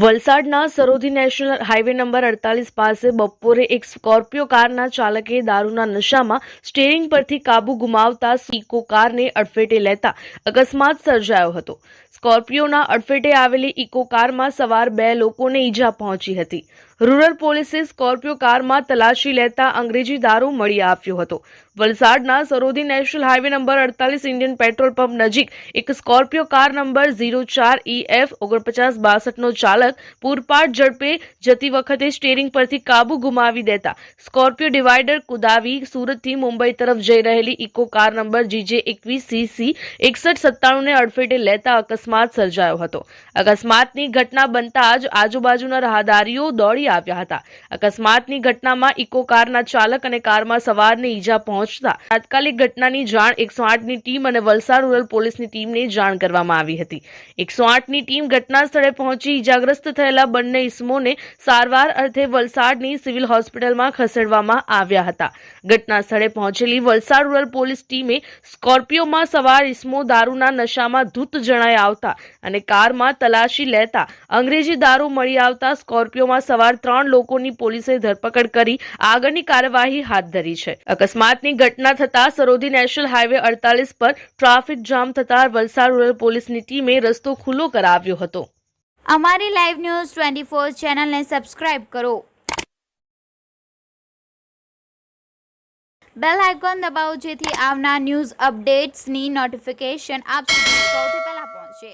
વલસાડના સરોધી national highway number અડતાલીસ પાસે બપોરે એક સ્કોર્પિયો કારના ચાલકે દારૂના નશામાં સ્ટેરિંગ પરથી કાબુ ગુમાવતા સિકો કારને અડફેટે લેતા અકસ્માત સર્જાયો હતો. સ્કોર્પિયોના અડફેટે આવેલી ઇકો કારમાં સવાર બે લોકોને ઈજા પહોંચી હતી. રૂરલ પોલીસે સ્કોર્પિયો કારમાં તલાશી લેતા અંગ્રેજી દારૂ મળી આવ્યો હતો. વલસાડના સરોદી નેશનલ હાઈવે નંબર અડતાલીસ ઇન્ડિયન પેટ્રોલ પંપ નજીક એક સ્કોર્પિયો કાર નંબર ઝીરો ચાર ઈએફ ઓગણપચાસ બાસઠનો ચાલક પૂરપાટ ઝડપે જતી વખતે સ્ટેરિંગ પરથી કાબુ ગુમાવી દેતા. સ્કોર્પિયો ડિવાઈડર કુદાવી સુરતથી મુંબઈ તરફ જઈ રહેલી ઇકો કાર નંબર જીજે એકવીસ સીસી એકસઠ સત્તાણુંને અડફેટે લેતા અકસ્માત સર્જાયો હતો. અકસ્માતની ઘટના બનતા જ આજુબાજુના રાહદારીઓ દોડી આવ્યા હતા. અકસ્માતની ઘટનામાં ઇકો કારના ચાલક અને કારમાં સવારને ઈજા પહોંચતા તાત્કાલિક ઘટનાની જાણ એકસો આઠની ટીમ અને વલસાડ રૂરલ પોલીસની ટીમને જાણ કરવામાં આવી હતી. એકસો આઠની ટીમ ઘટના સ્થળે પહોંચી ઈજાગ્રસ્ત થયેલા બંને ઇસમોને સારવાર અર્થે વલસાડની સિવિલ હોસ્પિટલમાં ખસેડવામાં આવ્યા હતા. ઘટના સ્થળે પહોંચેલી વલસાડ રૂરલ પોલીસ ટીમે સ્કોર્પિયોમાં સવાર ઇસમો દારૂના નશામાં ધૂત જણાઈ આવતા અને કારમાં તલાશી લેતા અંગ્રેજી દારૂ મળી આવતા સ્કોર્પિયોમાં સવાર ત્રણ લોકોની પોલીસે ધરપકડ કરી આગળની કાર્યવાહી હાથ ધરી છે. અકસ્માતની ઘટના થતા સરોધી નેશનલ હાઈવે અડતાલીસ પર ટ્રાફિક જામ થતા વલસાડ રૂરલ પોલીસની ટીમે રસ્તો ખુલ્લો કરાવ્યો હતો. અમારી લાઈવ ન્યૂઝ ટ્વેન્ટી ફોર ચેનલને સબસ્ક્રાઇબ કરો. બેલ આઇકોન દબાવો જેથી આવનાર ન્યૂઝ અપડેટ્સની નોટિફિકેશન આપ સુધી સૌથી પહેલા પહોંચે.